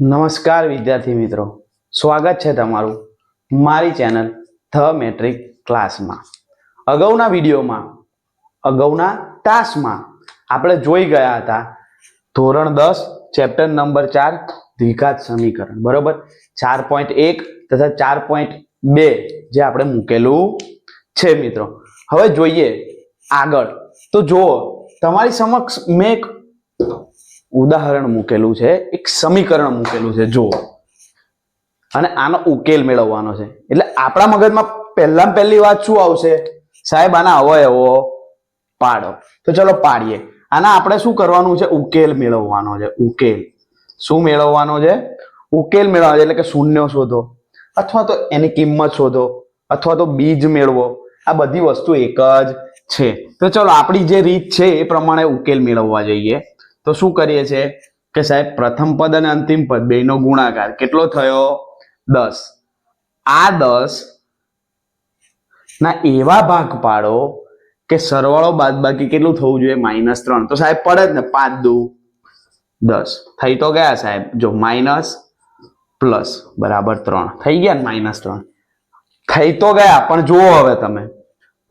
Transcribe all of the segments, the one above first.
નમસ્કાર વિદ્યાર્થી મિત્રો. સ્વાગત છે તમારું મારી ચેનલ ધ મેટ્રિક ક્લાસમાં. અગાઉના વિડીયોમાં, અગાઉના તાસમાં આપણે જોઈ ગયા હતા ધોરણ દસ, ચેપ્ટર નંબર ચાર, દ્વિઘાત સમીકરણ. બરોબર? ચાર પોઈન્ટ એક તથા ચાર પોઈન્ટ બે જે આપણે મૂકેલું છે મિત્રો. હવે જોઈએ આગળ. તો જુઓ, તમારી સમક્ષ મેં એક ઉદાહરણ મૂકેલું છે, એક સમીકરણ મૂકેલું છે, જુઓ. અને આનો ઉકેલ મેળવવાનો છે. એટલે આપણા મગજમાં પહેલા પહેલી વાત શું આવશે? સાહેબ, આના અવયવો, પાડો. તો ચલો પાડીએ. આના આપણે શું કરવાનું છે? ઉકેલ મેળવવાનો છે, ઉકેલ. શું મેળવવાનો છે? ઉકેલ મેળવવાનો છે, એટલે કે શૂન્ય શોધો. અથવા તો એની કિંમત શોધો. અથવા તો બીજ મેળવો. આ બધી વસ્તુ એક જ છે. તો ચલો, આપણી જે રીત છે, એ પ્રમાણે ઉકેલ મેળવવા જઈએ. તો શું કરીએ છીએ કે સાહેબ, પ્રથમ પદ અને અંતિમ પદ બેનો ગુણાકાર. કેટલો થયો? દસ. આ દસ ના એવા ભાગ પાડો કે સરવાળો બાદ બાકી કેટલું થવું જોઈએ? માઇનસ ત્રણ. તો સાહેબ, પડે જ ને, પાંચ દુ. દસ. થઈ તો ગયા સાહેબ. જો માઇનસ પ્લસ, બરાબર ત્રણ. થઈ ગયા ને માઇનસ ત્રણ? થઈ તો ગયા, પણ જુઓ હવે તમે.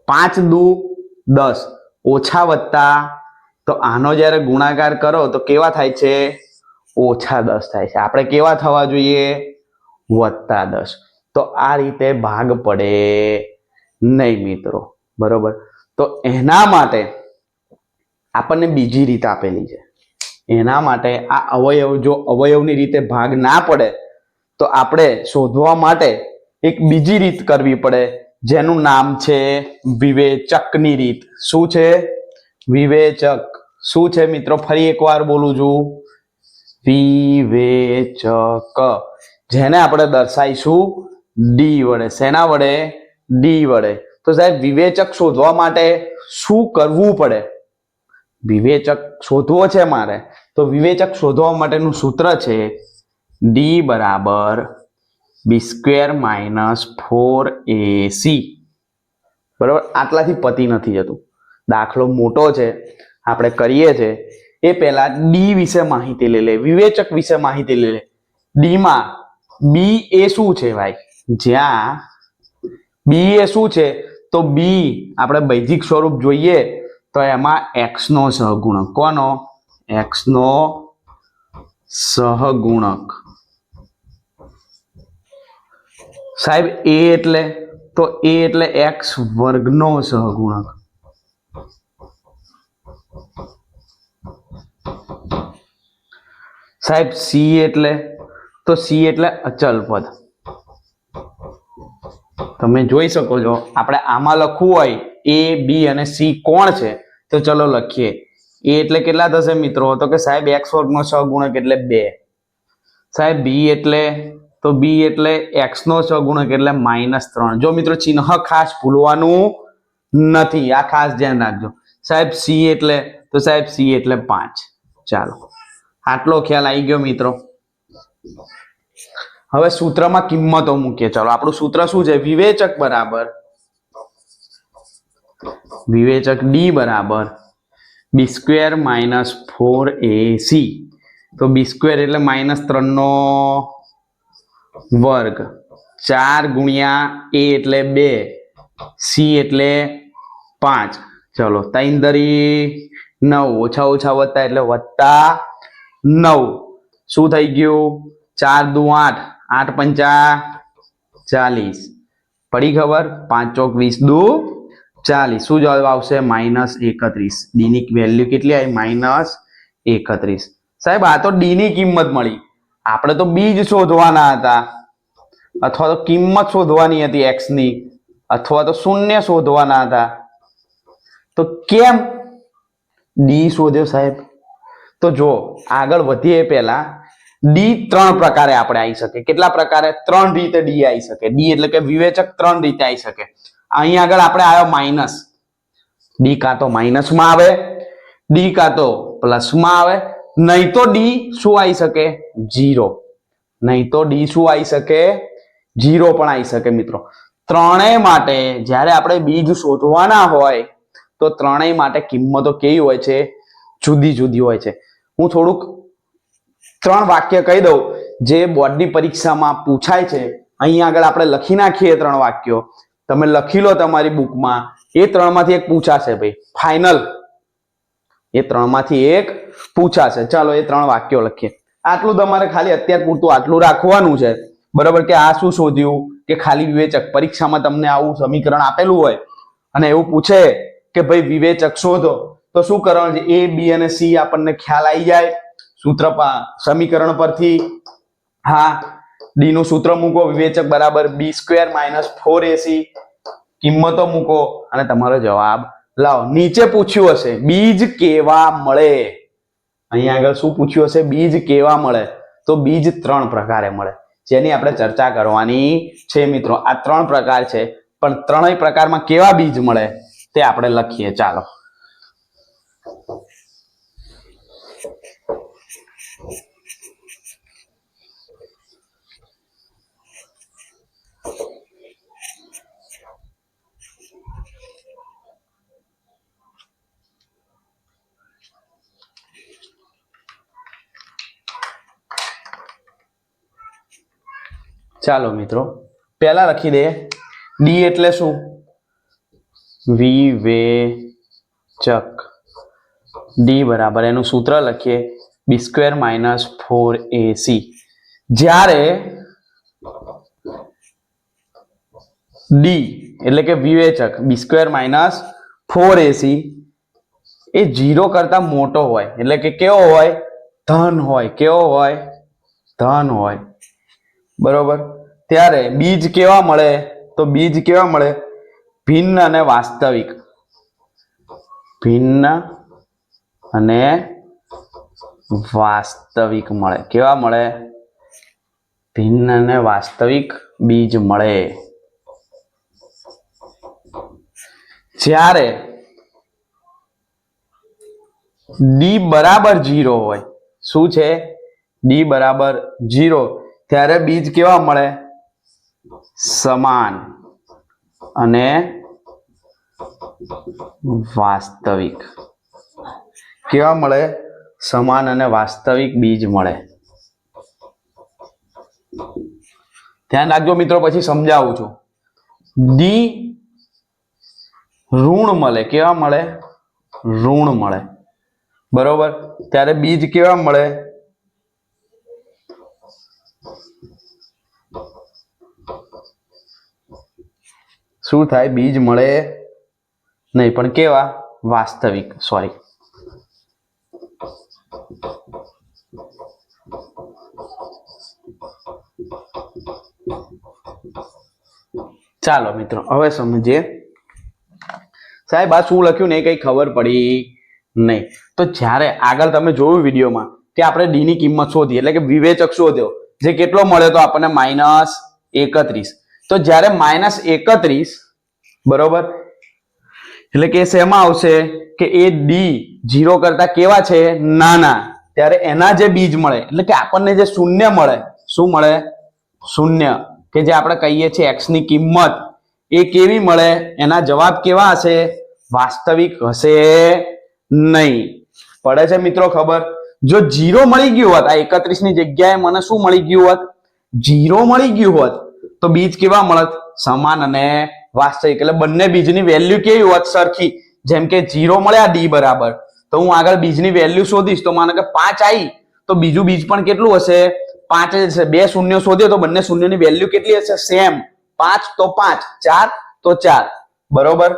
પાંચ દુ દસ. ઓછા વત્તા તો આનો જ્યારે ગુણાકાર કરો તો કેવા થાય છે? ઓછા દસ થાય છે. આપણે કેવા થવા જોઈએ? વત્તા દસ. તો આ રીતે ભાગ પડે નહીં મિત્રો. બરોબર? તો એના માટે આપણને બીજી રીત આપેલી છે. એના માટે આ અવયવ, જો અવયવની રીતે ભાગ ના પડે તો આપણે શોધવા માટે એક બીજી રીત કરવી પડે, જેનું નામ છે વિવેચકની રીત. શું છે? વિવેચક. શું છે મિત્રો? ફરી એકવાર બોલું છું. વિવેચક. જેને આપણે દર્શાવીશું ડી વડે. શેના વડે? ડી વડે. તો સાહેબ, વિવેચક શોધવા માટે શું કરવું પડે? વિવેચક શોધવો છે મારે. તો વિવેચક શોધવા માટેનું સૂત્ર છે ડી બરાબર B square minus four AC બરાબર? આટલાથી પતી નથી જતું. દાખલો મોટો છે, આપણે કરીએ છે, એ પહેલા ડી વિશે માહિતી લઈ લે, વિવેચક વિશે માહિતી લઈ લે. ડીમાં બી એ શું છે ભાઈ? જ્યાં બી એ શું છે? તો બી આપણે બૈજિક સ્વરૂપ જોઈએ, તો એમાં એક્સ નો સહગુણક કોનો? એક્સ નો સહગુણક. સાહેબ એ એટલે? તો એ એટલે એક્સ વર્ગનો સહગુણક. સાહેબ, સી એટલે? તો સી એટલે અચલ પદ. તમે જોઈ શકો છો, આપણે આમાં લખવું હોય, એ, બી અને સી કોણ છે? તો ચલો લખીએ. એ એટલે કેટલા થશે મિત્રો? તો કે સાહેબ, એક્સ વર્ગનો સહગુણક એટલે બે. સાહેબ, બી એટલે, તો બી એટલે એક્સ નો સહગુણક એટલે માઇનસ ત્રણ. જો મિત્રો ચિહ્ન ખાસ ભૂલવાનું નથી, આ ખાસ ધ્યાન રાખજો. સાહેબ, સી એટલે, તો સાહેબ, સી એટલે પાંચ. ચાલો. આટલો ખ્યાલ આવી ગયો મિત્રો. હવે સૂત્રમાં કિંમતો મૂકીએ. ચાલો, આપણું સૂત્ર શું છે? વિવેચક બરાબર. વિવેચક ડી બરાબર. B square minus four A C તો બી સ્ક્વેર એટલે માઇનસ ત્રણનો વર્ગ. ચાર ગુણ્યા એ એટલે બે. સી એટલે પાંચ. ચલો, ત્રણ દરી નવ. ઓછા ઓછા વત્તા એટલે વત્તા નવ. શું થઈ ગયું? ચાર દુ આઠ. આઠ પંચા ચાલીસ. પડી ખબર? પાંચ ચોક વીસ દુ ચાલીસ. શું જવાબ આવશે? માઇનસ એકત્રીસ. ડીની વેલ્યુ કેટલી આવી? માઇનસ એકત્રીસ. સાહેબ, આ તો ડીની કિંમત મળી. આપણે તો બીજ શોધવાના હતા. અથવા તો કિંમત શોધવાની હતી એક્સની અથવા તો શૂન્ય શોધવાના હતા. તો કેમ ડી શોધ્યો સાહેબ? તો જો આગળ વધીએ પહેલા. ડી ત્રણ પ્રકારે આપણે આવી શકે. કેટલા પ્રકારે? ત્રણ રીતે ડી આવી શકે. ડી એટલે કે વિવેચક ત્રણ રીતે આવી શકે. અહીં આગળ આપણે આવ્યો માઇનસ ડી કાં તો માઇનસમાં આવે. ડી કાં તો પ્લસમાં આવે. નહીં તો ડી શું આવી શકે? જીરો નહીં તો ડી શું આવી શકે? જીરો પણ આવી શકે, મિત્રો. ત્રણેય માટે જ્યારે આપણે બીજ શોધવાના હોય, તો ત્રણેય માટે કિંમતો કેવી હોય છે? જુદી જુદી હોય છે. હું થોડુંક ત્રણ વાક્ય કહી દઉં. જે બોર્ડની પરીક્ષામાં પૂછાય છે અહીંયા આગળ આપણે લખી નાખીએ ત્રણ વાક્યો. તમે લખી લો તમારી બુકમાં. એ ત્રણમાંથી એક પૂછાશે ભાઈ. ફાઇનલ એ ત્રણમાંથી એક પૂછાશે. ચાલો એ ત્રણ વાક્યો લખીએ. આટલું તમારે ખાલી અત્યાર પૂરતું આટલું રાખવાનું છે. બરાબર કે આ શું શોધ્યું? કે ખાલી વિવેચક પરીક્ષામાં તમને આવું સમીકરણ આપેલું હોય. અને એવું પૂછે કે ભાઈ વિવેચક શોધો. તો શું કરવાનું છે? એ બી અને સી આપણને ખ્યાલ આવી જાય. સૂત્ર સમીકરણ પરથી. હા ડી નું સૂત્ર મૂકો, વિવેચક બરાબર B square minus four AC કિંમતો મૂકો અને તમારો જવાબ લાવો. નીચે પૂછ્યું હશે, બીજ કેવા મળે? અહીંયા આગળ શું પૂછ્યું હશે? બીજ કેવા મળે? તો બીજ ત્રણ પ્રકારે મળે. જેની આપણે ચર્ચા કરવાની છે મિત્રો. આ ત્રણ પ્રકાર છે, પણ ત્રણેય પ્રકારમાં કેવા બીજ મળે તે આપણે લખીએ. ચાલો. ચાલો મિત્રો પહેલા લખી દે ડી એટલે શું? વિવેચક. ડી બરાબર, એનું સૂત્ર લખીએ B square minus four AC જ્યારે ડી એટલે કે વિવેચક B square minus four AC એ જીરો કરતા મોટો હોય. એટલે કે કેવો હોય? ધન હોય. કેવો હોય? ધન હોય. બરોબર? ત્યારે બીજ કેવા મળે? તો બીજ કેવા મળે? ભિન્ન અને વાસ્તવિક. ભિન્ન અને વાસ્તવિક મળે. કેવા મળે? ભિન્ન અને વાસ્તવિક બીજ મળે. જ્યારે ડી બરાબર જીરો હોય, શું છે? ડી બરાબર જીરો ત્યારે બીજ કેવા મળે? સમાન અને વાસ્તવિક. કેવા મળે? સમાન અને વાસ્તવિક બીજ મળે. ધ્યાન રાખજો મિત્રો, પછી સમજાવું છું. ડી ઋણ મળે. કેવા મળે? ઋણ મળે. બરોબર? ત્યારે બીજ કેવા મળે? શું થાય? બીજ મળે નહીં, પણ કેવા? વાસ્તવિક. સોરી ચાલો મિત્રો, હવે સમજીએ. સાહેબ, આ શું લખ્યું ને એ કઈ ખબર પડી નહીં. તો જ્યારે આગળ તમે જોયું વિડીયોમાં કે આપણે ડી ની કિંમત શોધી એટલે કે વિવેચક શોધ્યો, જે કેટલો મળ્યો તો આપણને માઇનસ એકત્રીસ. તો જ્યારે માઇનસ એકત્રીસ, બરોબર? એટલે કે શેમાં આવશે કે એ ડી જીરો કરતા કેવા છે? નાના. ત્યારે એના જે બીજ મળે, એટલે કે આપણને જે શૂન્ય મળે, શું મળે? શૂન્ય. કે જે આપણે કહીએ છીએ એક્સની કિંમત, એ કેવી મળે? એના જવાબ કેવા હશે? વાસ્તવિક હશે નહીં. પડે છે મિત્રો ખબર? જો જીરો મળી ગયું હોત, આ એકત્રીસની જગ્યાએ મને શું મળી ગયું હોત? જીરો મળી ગયું હોત, તો બીજ કેવા મળત? સમાન અને વાસ્તવિક. એટલે બંને બીજની વેલ્યુ કેવી હોત સરખી? જેમ કે જીરો મળ્યા ડી બરાબર. તો હું આગળ બીજની વેલ્યુ શોધીશ, તો માનો કે પાંચ આવી તો બીજું બીજ પણ કેટલું હશે? પાંચ જ છે. બે શૂન્ય શોધ્યો તો બંને શૂન્યની વેલ્યુ કેટલી હશે? સેમ પાંચ તો પાંચ. ચાર તો ચાર. બરોબર?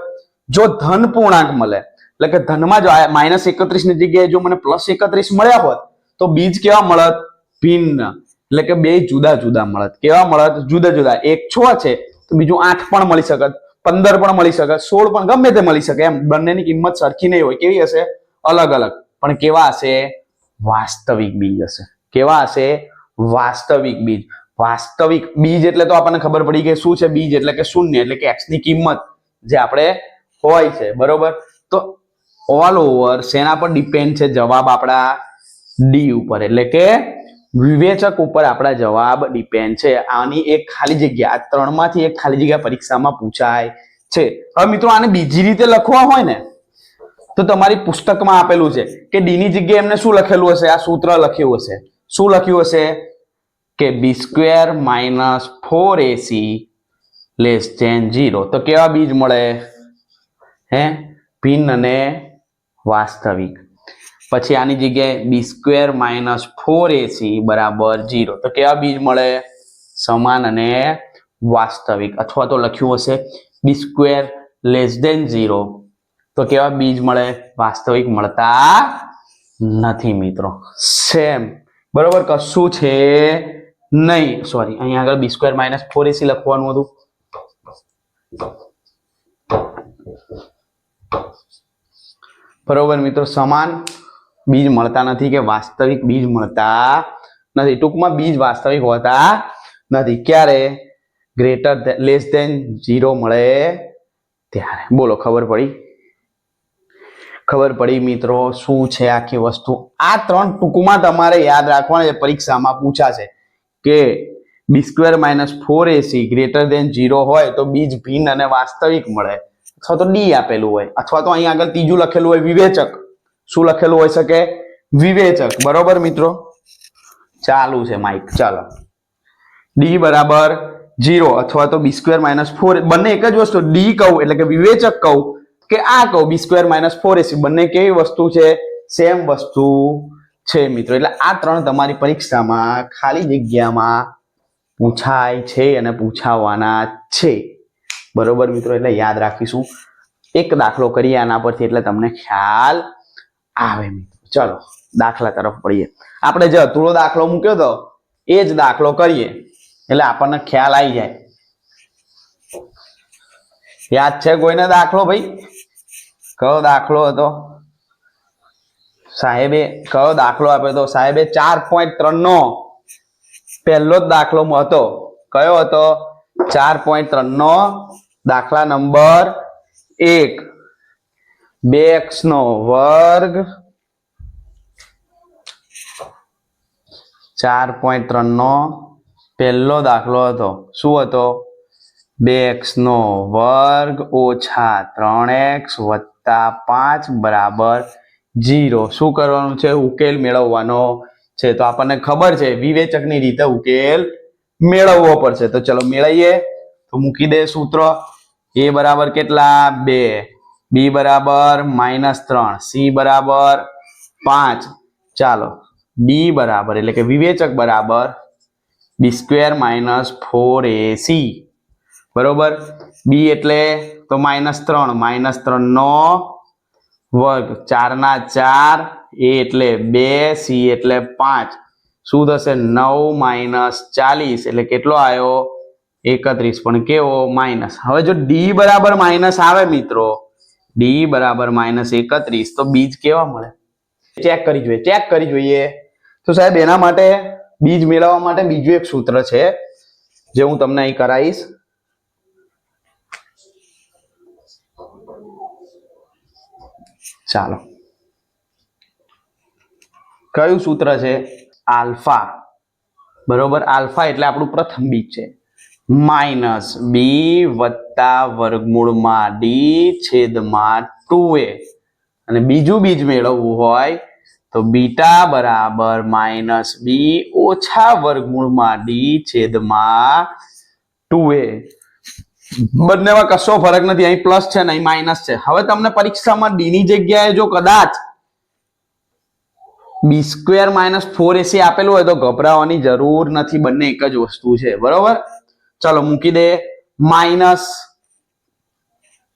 જો ધન પૂર્ણાંક મળે, એટલે કે ધનમાં જો માઇનસ એકત્રીસની જગ્યાએ જો મને પ્લસ એકત્રીસ મળ્યા હોત, તો બીજ કેવા મળત? ભિન્ન. એટલે કે બે જુદા જુદા મળત. કેવા મળત? જુદા જુદા. એક છ છે, તો બીજું આઠ પણ મળી શકત પંદર પણ મળી શકે. સોળ પણ ગમે તે મળી શકે. એમ બંનેની કિંમત સરખી નહીં હોય. કેવી હશે? અલગ અલગ. પણ કેવા હશે? વાસ્તવિક બીજ હશે. કેવા હશે? વાસ્તવિક બીજ. વાસ્તવિક બીજ એટલે તો આપણને ખબર પડી કે શું છે બીજ? એટલે કે શૂન્ય, એટલે કે એક્સની કિંમત જે આપણે હોય છે. બરોબર? તો ઓલ ઓવર શેના પર ડિપેન્ડ છે? જવાબ આપણા ડી ઉપર. એટલે કે વિવેચક ઉપર આપણા જવાબ ડિપેન્ડ છે. આની એક ખાલી જગ્યા, આ ત્રણમાંથી એક ખાલી જગ્યા પરીક્ષામાં પૂછાય છે. હવે મિત્રો, આને બીજી રીતે લખવા હોય ને, તો તમારી પુસ્તકમાં આપેલું છે કે ડી ની જગ્યાએ એમને શું લખેલું હશે? આ સૂત્ર લખ્યું હશે. શું લખ્યું હશે? કે B square minus four A C less than zero તો કેવા બીજ મળે? હે? ભિન્ન અને વાસ્તવિક. પછી આની જગ્યાએ B square minus four AC બરાબર જીરો તો કેવા બીજ મળે? સમાન અને વાસ્તવિક. અથવા તો લખ્યું હશે B square less than zero તો કેવા બીજ મળે? વાસ્તવિક મળતા નથી મિત્રો. સેમ બરોબર? કશું છે નહીં. સોરી અહીંયા આગળ B square minus four AC લખવાનું હતું. બરોબર મિત્રો, સમાન બીજ મળતા નથી કે વાસ્તવિક બીજ મળતા નથી. ટૂંકમાં બીજ વાસ્તવિક હોતા નથી. ક્યારે? ગ્રેટર લેસ ધેન ઝીરો મળે ત્યારે. બોલો, ખબર પડી? ખબર પડી મિત્રો, શું છે આખી વસ્તુ? આ ત્રણ ટૂંકમાં તમારે યાદ રાખવાના છે, પરીક્ષામાં પૂછાશે કે B square minus four AC greater than zero હોય તો બીજ ભિન્ન અને વાસ્તવિક મળે. અથવા તો ડી આપેલું હોય, અથવા તો અહીં આગળ ત્રીજું લખેલું હોય વિવેચક. શું લખેલું હોઈ શકે? વિવેચક. બરોબર મિત્રો? ચાલુ છે માઇક ચાલો. ડી બરાબર જીરો અથવા તો બી સ્ક્વેર માઇનસ ફોર બંને એક જ વસ્તુ. ડી કહું એટલે કે વિવેચક કહું કે આ કહું B square minus four AC બંને કેવી વસ્તુ છે? સેમ વસ્તુ છે મિત્રો. એટલે આ ત્રણ તમારી પરીક્ષામાં ખાલી જગ્યામાં પૂછાય છે અને પૂછાવાના છે. બરોબર મિત્રો? એટલે યાદ રાખીશું. એક દાખલો કરીએ આના પરથી, એટલે તમને ખ્યાલ આવે મિત્રો. ચલો, દાખલા તરફ પડીએ આપણે જે અતુળો દાખલો મૂક્યો તો, એ જ દાખલો કરીએ. એટલે આપણને ખ્યાલ આવી જાય. યાદ છે કોઈને દાખલો ભાઈ? કયો દાખલો હતો? સાહેબે કયો દાખલો આપ્યો હતો? સાહેબે ચાર પોઈન્ટ ત્રણ નો પહેલો જ દાખલો હતો. કયો હતો? ચાર પોઈન્ટ ત્રણ નો દાખલા નંબર એક. બે એક્સ નો વર્ગ ચાર પોઈન્ટ ત્રણ નો પહેલો દાખલો હતો. શું હતો? બે એક્સ નો વર્ગ ઓછા ત્રણ એક્સ વત્તા પાંચ બરાબર જીરો. શું કરવાનું છે? ઉકેલ મેળવવાનો છે. તો આપણને ખબર છે, વિવેચકની રીતે ઉકેલ મેળવવો પડશે. તો ચલો મેળવીએ. તો મૂકી દે સૂત્ર. એ બરાબર કેટલા? બે. બી બરાબર માઇનસ ત્રણ. સી બરાબર પાંચ. ચાલો. ડી બરાબર, એટલે કે વિવેચક બરાબર B square minus four AC બરોબર? બી એટલે તો માઇનસ ત્રણ માઇનસ ત્રણ નો વર્ગ. ચાર ના ચાર, એ એટલે બે, સી એટલે પાંચ. શું થશે? નવ માઇનસ ચાલીસ. એટલે કેટલો આવ્યો? એકત્રીસ. પણ કેવો? માઇનસ હવે જો ડી બરાબર માઇનસ આવે મિત્રો ડી બરાબર માઇનસ એકત્રીસ, તો બીજ કેવા મળે? ચેક કરી જોઈએ, ચેક કરી જોઈએ. તો સાહેબ, એના માટે બીજ મેળવવા માટે બીજું એક સૂત્ર છે, જે હું તમને અહીં કરાવીશ. ચાલો. કયું સૂત્ર છે? આલ્ફા. બરોબર? આલ્ફા એટલે આપણું પ્રથમ બીજ છે. માઇનસ બી વત્તા વર્ગમૂળમાં ડી છેદમાં ટુ એ. અને બીજું બીજ મેળવવું હોય તો બીટા બરાબર માઇનસ બી ઓછા વર્ગમૂળમાં ડી છેદમાં ટુ એ. બંનેમાં કશો ફરક નથી. અહીં પ્લસ છે ને અહીં માઇનસ છે. હવે તમને પરીક્ષામાં ડી ની જગ્યાએ જો કદાચ B square minus four AC આપેલું હોય તો ગભરાવાની જરૂર નથી. બંને એક જ વસ્તુ છે. બરોબર? ચલો મૂકી દે. માઇનસ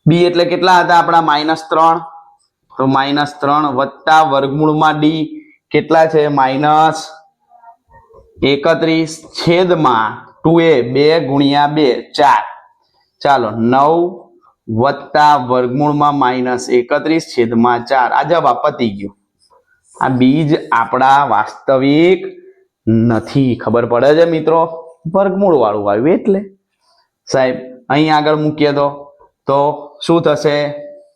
બી એટલે કેટલા હતા આપણા? માઇનસ ત્રણ. તો માઇનસ ત્રણ વત્તા વર્ગમૂળમાં ડી કેટલા છે? માઇનસ એકત્રીસ છેદમાં ટુ એ બે ગુણ્યા બે, ચાર. ચાલો, નવ વત્તા વર્ગમૂળમાં માઇનસ એકત્રીસ છેદમાં ચાર. આ જવાબ પતી ગયો. આ બીજ આપણા વાસ્તવિક નથી, ખબર પડે છે મિત્રો? વર્ગમૂળ વાળું આવ્યું એટલે. સાહેબ, અહીં આગળ મૂકીએ તો તો શું થશે?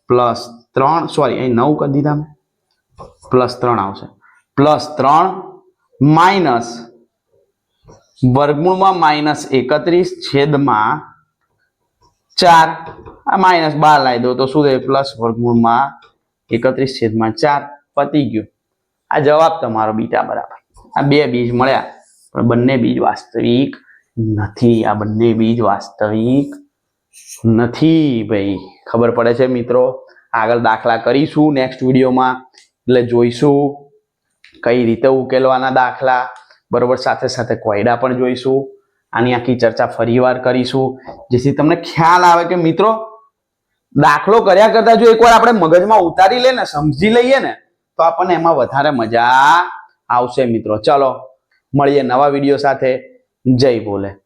પ્લસ ત્રણ, સોરી, અહીં નવ કરી દીધા મેં. પ્લસ ત્રણ આવશે. પ્લસ ત્રણ માઇનસ વર્ગમૂળમાં માઇનસ એકત્રીસ છેદમાં ચાર. આ માઇનસ બાર લાવી દો તો શું થાય? પ્લસ વર્ગમૂળમાં એકત્રીસ છેદમાં ચાર પતી ગયું. આ જવાબ તમારો બીટા બરાબર. આ બે બીજ મળ્યા, પણ બંને બીજ વાસ્તવિક નથી. આ બંને બીજ વાસ્તવિક નથી ભાઈ. ખબર પડે છે મિત્રો? આગળ દાખલા કરીશું નેક્સ્ટ વિડીયોમાં. એટલે જોઈશું કઈ રીતે ઉકેલવાના દાખલા. બરોબર, સાથે સાથે કોયડા પણ જોઈશું. આની આખી ચર્ચા ફરીવાર કરીશું. જેથી તમને ખ્યાલ આવે કે મિત્રો, દાખલો કર્યા કરતા જો એકવાર આપણે મગજમાં ઉતારી લે ને, સમજી લઈએ ને, તો આપણને એમાં વધારે મજા આવશે મિત્રો. ચલો, મળીએ નવા વીડિયો સાથે. જય બોલે